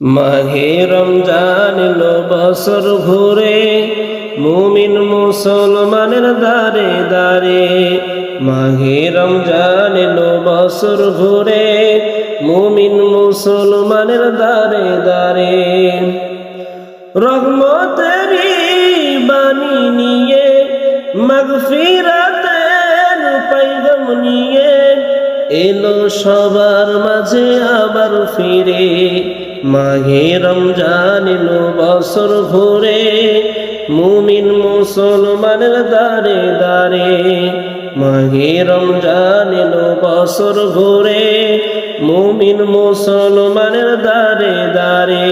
মাহে রমজান এলো বছর ঘুরে মুমিন মুসলমানের দারে দারে মাহে রমজান এলো বছর ঘুরে মুমিন মুসলমানের দারে দারে রহমতেরি বাণী নিয়ে, মাগফিরাতের পাইগম নিয়ে, এলো সবার মাঝে আবার ফিরে। মাঘে রমজান বছর ঘুরে মুমিন মুসলমানের দারে দারে মাঘে রমজান বছর ঘুরে মুমিন মুসলমানের দারে দারে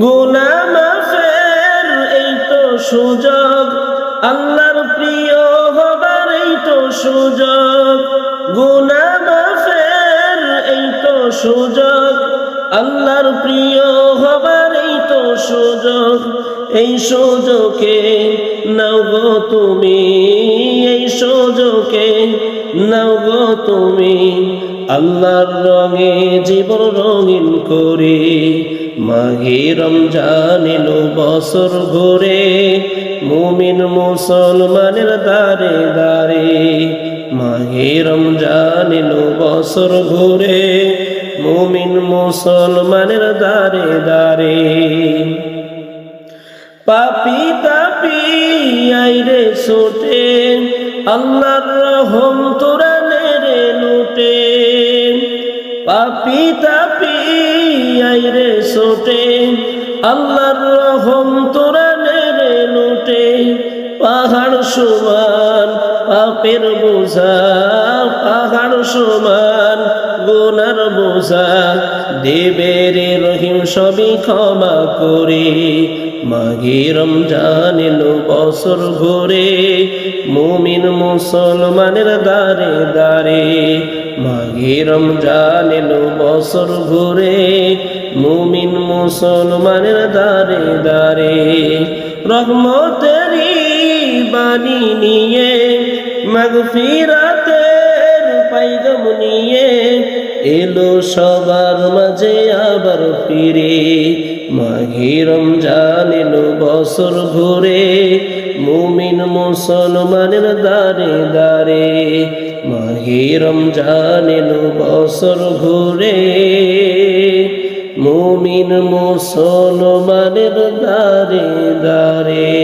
গুনা মাফের এই তো সুযোগ, আল্লাহর প্রিয় হবার এই তো সুযোগ। গুনা সুযোগ, আল্লাহর প্রিয় হবার এই তো সুযোগ। এই সুযোগে নাও গো তুমি, এই সুযোগে নাও গো তুমি, আল্লাহর রঙে জীবন রঙিন করে, মাঘে রমজান এলো বছর ঘুরে, মুমিন মুসলমানের দারে দারে মাঘে রমজান এলো বছর ঘুরে মুমিন মুসলমানের দারে দারে পাপি তাপি আইরে সোটে, আল্লাহর রহম তোরা নেরে লুটে। পাপি তাপি আইরে সোটে, আল্লাহর রহম তোরা নেরে লুটে। পাহাড় সমান পাপের বোঝা, পাহাড় সমান, গোনার বোঝা। দেবের রহিম সবই ক্ষমা করে, মাঘে রমজান এলো বছর ঘুরে মুমিন মুসলমানের দারে দারে মাঘে রমজান এলো বছর ঘুরে মুমিন মুসলমানের দারে দারে রহমতেরি বাণী নিয়ে মাগফিরাতের পাইগম নিয়ে এলো সবার মাঝে আবার ফিরে। মাঘে রমজান এলো বছর ঘুরে মুমিন মুসলমানের দারে দারে মাঘে রমজান এলো বছর ঘুরে মুমিন মুসলমানের দারে দারে